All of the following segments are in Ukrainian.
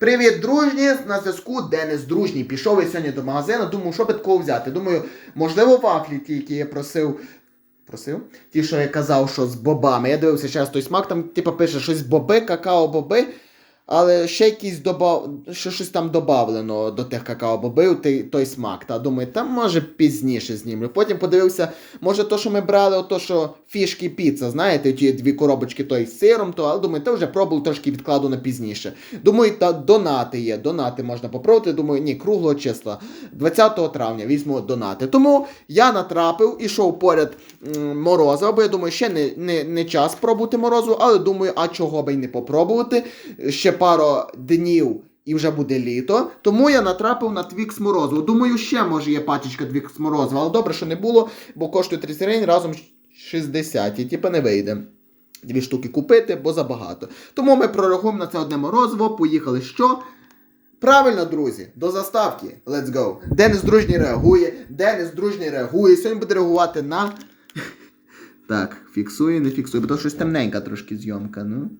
Привіт, дружні! На зв'язку Денис Дружній. Пішов я сьогодні до магазину, думаю, що такого взяти. Думаю, можливо, вафлі ті, які я просив. Просив? Ті, що я казав, що з бобами. Я дивився зараз той смак, там типу пише щось боби, какао-боби. Але ще якийсь добав... ще щось там додавлено до тих какао-бобів, той, той смак. Та думаю, там може пізніше знімлю. Потім подивився, може то, що ми брали, ото що фішки піца, знаєте, ті дві коробочки той з сиром, то, але думаю, то вже пробував трошки відкладу на пізніше. Думаю, та донати є, донати можна попробувати. Думаю, ні, круглого числа. 20 травня візьму донати. Тому я натрапив, ішов поряд м, морозива, бо я думаю, ще не, не, не час пробувати морозу, але думаю, а чого би й не попробувати. Ще пару днів. І вже буде літо, тому я натрапив на твікс морозиво. Думаю, ще може є пачечка твікс морозива, але добре, що не було, бо коштує 30 гривень разом 60, і типа не вийде. Дві штуки купити, бо забагато. Тому ми прорахуємо на це одне морозиво, поїхали що? Правильно, друзі, до заставки. Let's go. Денис дружній реагує, Денис дружній реагує. Сьогодні буде реагувати на. Так, фіксує, не фіксує, бо то щось темненька трошки зйомка, ну.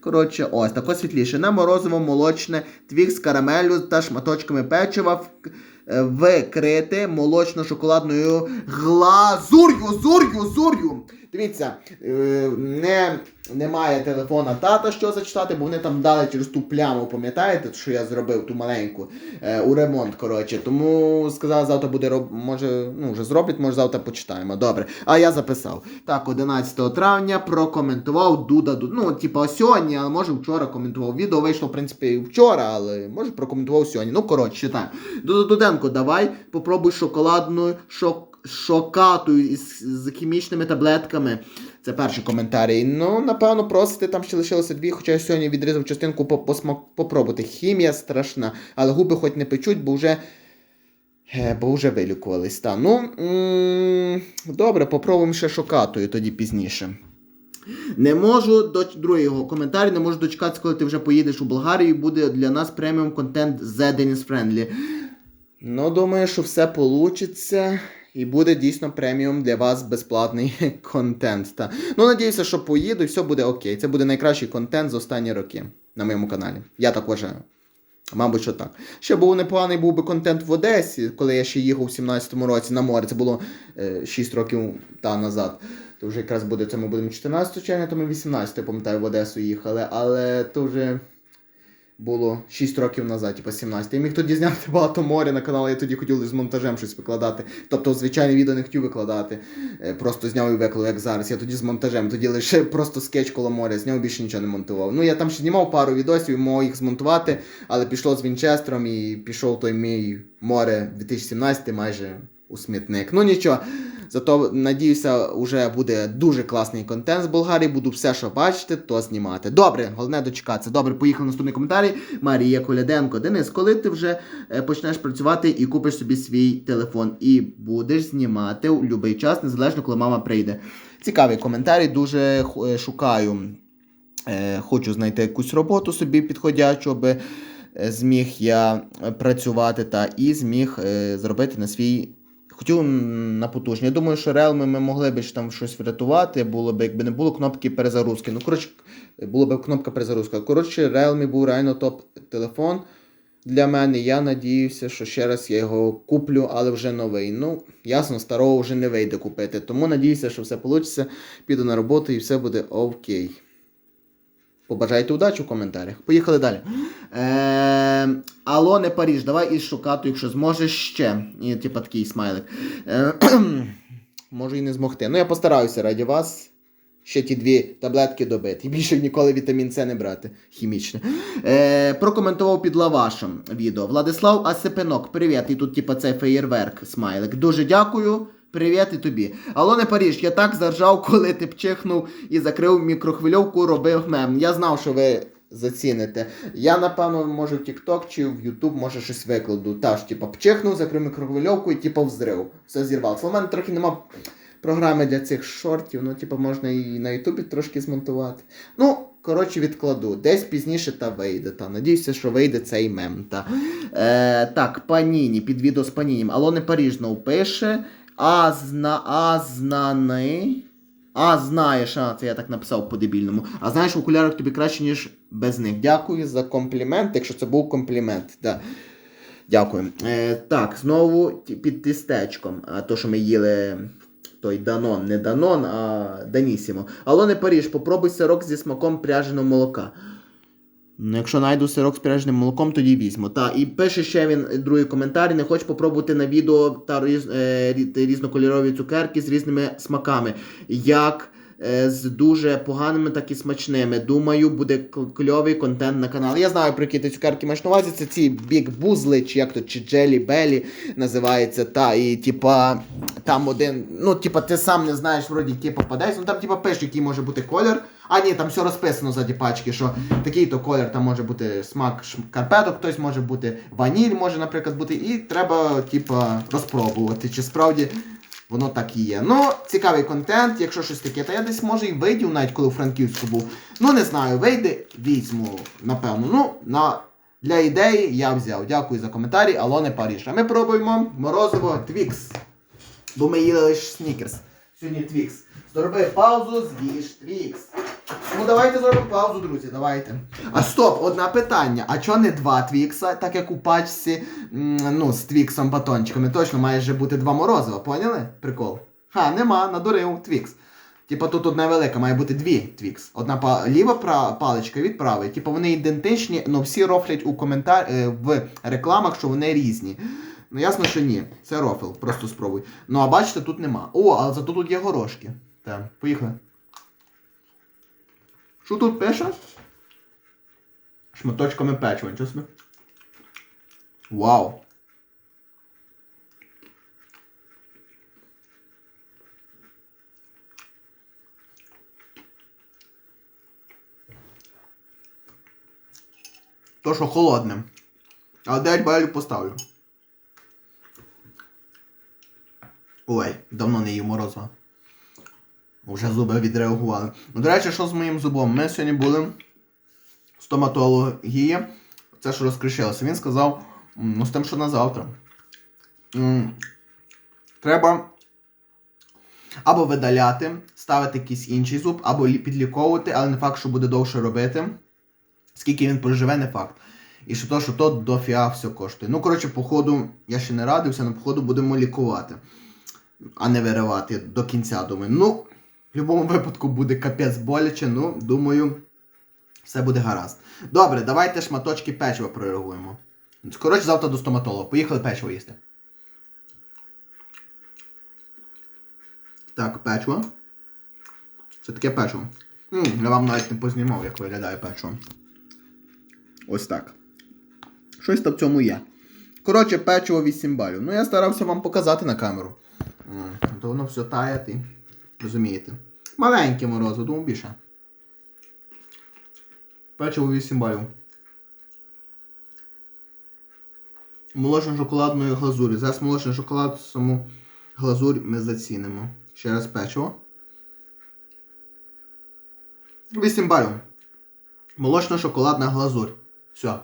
Коротше, ось тако світліше. На морозиво молочне, твік з карамелю та шматочками печива в- е, вкрите молочно-шоколадною глазур'ю, зур'ю, зур'ю. Дивіться, е, не, немає телефона тата, що зачитати, бо вони там дали через ту пляму, пам'ятаєте, що я зробив ту маленьку е, у ремонт. Коротше, тому сказав, завтра буде роб... може, ну вже зроблять, може завтра почитаємо. Добре. А я записав. Так, 11 травня прокоментував Дуда Ду. Ну, типа сьогодні, але може вчора коментував. Відео вийшло, в принципі, вчора, але може прокоментував сьогодні. Ну, коротше, читаємо. Дуда Дуденко, давай попробуй шоколадну шок. Шокату із з хімічними таблетками. Це перший коментарій. Ну, напевно, просите, там ще лишилося дві, хоча я сьогодні відрізав частинку попробувати. Хімія страшна, але губи хоч не печуть, бо вже. е, Бо вже вилікувались. Та. Ну, добре, попробуємо ще шокатою тоді пізніше. Не можу до другого коментарі, не можу дочекатися, коли ти вже поїдеш у Болгарію, буде для нас преміум контент The Dennis Friendly. Ну, думаю, що все получиться. І буде дійсно преміум для вас безплатний контент. Та. Ну, надіюся, що поїду і все буде окей. Це буде найкращий контент за останні роки на моєму каналі. Я так вважаю. Мабуть, що так. Ще був непоганий був би контент в Одесі, коли я ще їхав у 17-му році на море. Це було е, 6 років та назад. То вже якраз буде це ми будемо 14 червня, то ми 18, я пам'ятаю, в Одесу їхали, але то вже було 6 років назад, типу 17. Я міг тоді зняти багато моря на канал, я тоді хотів з монтажем щось викладати. Тобто, звичайне відео не хотів викладати. Е, Просто зняв і виклав, як зараз. Я тоді з монтажем, тоді лише просто скетч коло моря, зняв більше нічого не монтував. Ну я там ще знімав пару відосів, і їх змонтувати, але пішло з Вінчестером і пішов той мій море 2017 майже у смітник. Ну нічого. Зато надіюся, вже буде дуже класний контент з Болгарії. Буду все, що бачите, то знімати. Добре, головне дочекатися. Добре, поїхали на наступний коментарій. Марія Коляденко. Денис, коли ти вже е, почнеш працювати і купиш собі свій телефон і будеш знімати у будь-який час, незалежно коли мама прийде. Цікавий коментарій, дуже е, шукаю. Е, хочу знайти якусь роботу собі підходячу, аби зміг я працювати та і зміг зробити на свій. Хотів на потужні. Я думаю, що Realme ми могли б там щось врятувати, було б, якби не було кнопки перезагрузки. Ну, коротше, було б кнопка перезагрузки. Коротше, Realme був реально топ-телефон для мене. Я надіюся, що ще раз я його куплю, але вже новий. Ну, ясно, старого вже не вийде купити. Тому надіюся, що все вийде. Піду на роботу і все буде окей. Побажайте удачі в коментарях. Поїхали далі. Е, алло, не Паріж, давай із шукату, якщо зможеш ще. І, типа такий смайлик. Е, можу і не змогти. Ну, я постараюся раді вас. Ще ті дві таблетки добити. І більше ніколи вітамін С не брати. Хімічне. Е, прокоментував під лавашем відео. Владислав Асипенок, привіт. І тут, типа, цей феєрверк смайлик. Дуже дякую. Привіт і тобі. Алло, не Паріж, я так заржав, коли ти пчихнув і закрив мікрохвильовку, робив мем. Я знав, що ви заціните. Я, напевно, може в TikTok чи в YouTube, може щось викладу. Та ж, типа, пчихнув, закрив мікрохвильовку і типа взрив. Все зірвалося. У мене трохи нема програми для цих шортів, ну, типа, можна і на Ютубі трошки змонтувати. Ну, коротше, відкладу. Десь пізніше та вийде. Та. Надіюся, що вийде цей мем. Та. Е, так, Паніні, під відео з Панінім. Алло, не Паріж знов пише. А зна, а знани. А знаєш, а це я так написав по-дебільному. А знаєш, в окулярах тобі краще, ніж без них. Дякую за комплімент, якщо це був комплімент. Да. Дякую. Е, так, знову під тістечком. А то, що ми їли. Той Данон, не Данон, а Данісімо. Алоне Паріж, попробуй сирок зі смаком пряженого молока. Ну, якщо знайду сирок з пряженим молоком, тоді візьму. Та, і пише ще він другий коментар. Не хочеш попробувати на відео та різ, е, різнокольорові цукерки з різними смаками. Як е, з дуже поганими, так і смачними. Думаю, буде кльовий контент на канал. Я знаю, про які ти цукерки маєш на увазі. Це ці Buzli, чи як то, чи Jelly Belly називається. Та, і типа там один, ну, типа, ти сам не знаєш, вроді, який попадеться. Ну там, типа, пише, який може бути колір. А ні, там все розписано ззаді пачки, що такий-то колір, там може бути смак шкарпеток, хтось може бути ваніль, може, наприклад, бути, і треба, типа, розпробувати, чи справді воно так і є. Ну, цікавий контент, якщо щось таке, то я десь може і вийду, навіть коли у Франківську був. Ну, не знаю, вийде, візьму, напевно. Ну, на. Для ідеї я взяв. Дякую за коментарі, Алоне Паріж. А ми пробуємо морозиво Твікс. Бо ми їли лише снікерс. Сьогодні Твікс. Зроби паузу, з'їж Твікс. Ну давайте зробимо паузу, друзі, давайте. А стоп, одне питання. А чого не два твікса, так як у пачці ну, з твіксом батончиками? Точно має же бути два морозива, поняли? Прикол. Ха, нема, надурив твікс. Типа тут одна велика, має бути дві твікс. Одна ліва паличка від правої. Типа вони ідентичні, але всі рофлять у коментар е, в рекламах, що вони різні. Ну ясно, що ні. Це рофл, просто спробуй. Ну а бачите, тут нема. О, але зато тут є горошки. Так, поїхали. Що тут пише? Шматочками печива, нічого собі. Вау. То, що холодне. А 9 балів поставлю. Ой, давно не їв морозива. Вже зуби відреагували. Ну, до речі, що з моїм зубом? Ми сьогодні були в стоматології. Це що розкришилося. Він сказав, ну з тим, що на завтра. Треба або видаляти, ставити якийсь інший зуб, або підліковувати, але не факт, що буде довше робити. Скільки він проживе, не факт. І що то, що то до фіа все коштує. Ну, коротше, походу, я ще не радився, але походу будемо лікувати, а не виривати до кінця, думаю. Ну, в будь-якому випадку буде капець боляче, ну, думаю, все буде гаразд. Добре, давайте шматочки печива прореагуємо. Коротше, завтра до стоматолога. Поїхали печиво їсти. Так, печиво. Це таке печиво. м я вам навіть не познімав, як виглядає печиво. Ось так. Щось там в цьому є. Коротше, печиво 8 балів. Ну, я старався вам показати на камеру. М, То воно все тає, ти. Розумієте? Маленьке морозиво, думаю більше. Печиво 8 балів. Молочно-шоколадної глазурі. Зараз молочний шоколад, саму глазурь ми зацінимо. Ще раз печиво. 8 балів. Молочно-шоколадна глазурь. Все.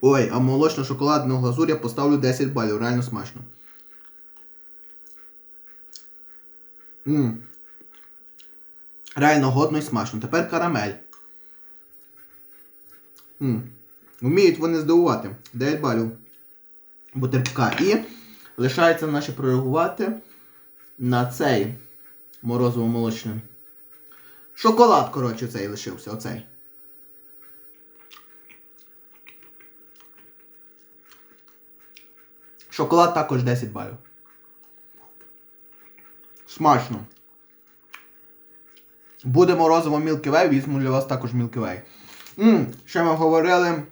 Ой, а молочно-шоколадну глазурь я поставлю 10 балів. Реально смачно. Ммм. Реально годно і смачно. Тепер карамель. Ммм. Вміють вони здивувати. 9 балів. Бутерка. І лишається наші прореагувати на цей морозиво молочний. Шоколад, коротше, цей лишився. Оцей. Шоколад також 10 балів. Смачно. Буде морозиво Way, візьму для вас також. Ммм, ще ми говорили,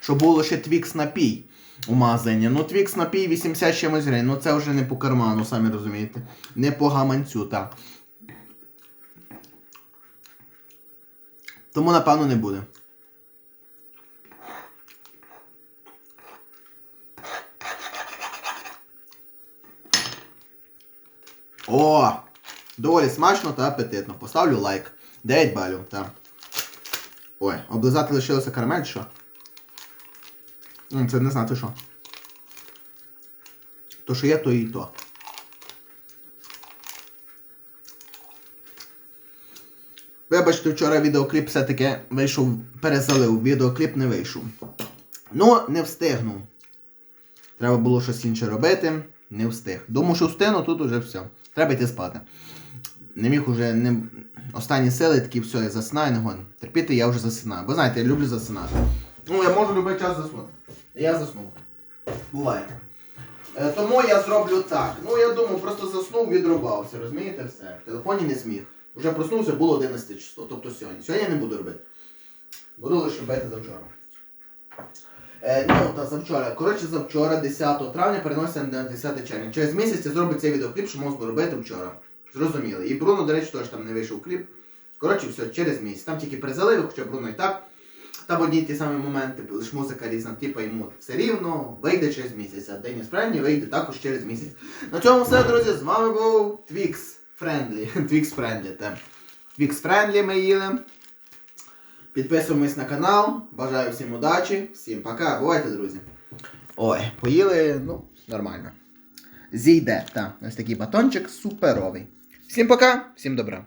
що було ще Twix напій у магазині. Ну, Twix напій 80 чимось гривень. Ну це вже не по карману, самі розумієте. Не по гаманцю, так. Тому, напевно, не буде. О! Доволі смачно та апетитно. Поставлю лайк. 9 балів, так. Ой, облизати лишилося карамель, що? Це не знати що. То, що є, то і то. Вибачте, вчора відеокліп все-таки вийшов, перезалив, відеокліп не вийшов. Ну, не встигнув. Треба було щось інше робити, не встиг. Думав, що встигну, тут уже все. Треба йти спати. Не міг уже не... останні сили, такі все, я заснаю, не гон. Терпіти я вже засинаю. Бо знаєте, я люблю засинати. Ну, я можу будь-який час заснути. Я заснув. Буває. Е, тому я зроблю так. Ну, я думаю, просто заснув, відрубався, розумієте все. В телефоні не зміг. Уже проснувся, було 11 число, тобто сьогодні. Сьогодні я не буду робити. Буду лише робити завчора. Е, ну, та завчора. Коротше, завчора, 10 травня, переноситься на 10 червня. Через місяць я зроблю цей відеокліп, що можу робити вчора. Зрозуміли. І Бруно, до речі, теж там не вийшов кліп. Коротше, все, через місяць. Там тільки призаливи, хоча Бруно і так. Там одні ті самі моменти, лише музика різна, типу йому все рівно, вийде через місяць, а Деніс Френдлі вийде також через місяць. На цьому все, друзі, з вами був Твікс Френдлі. Твікс Френдлі, те. Твікс Френдлі ми їли. Підписуємось на канал. Бажаю всім удачі, всім пока, бувайте, друзі. Ой, поїли, ну, нормально. Зійде, так. Ось такий батончик суперовий. Всім пока, всім добра.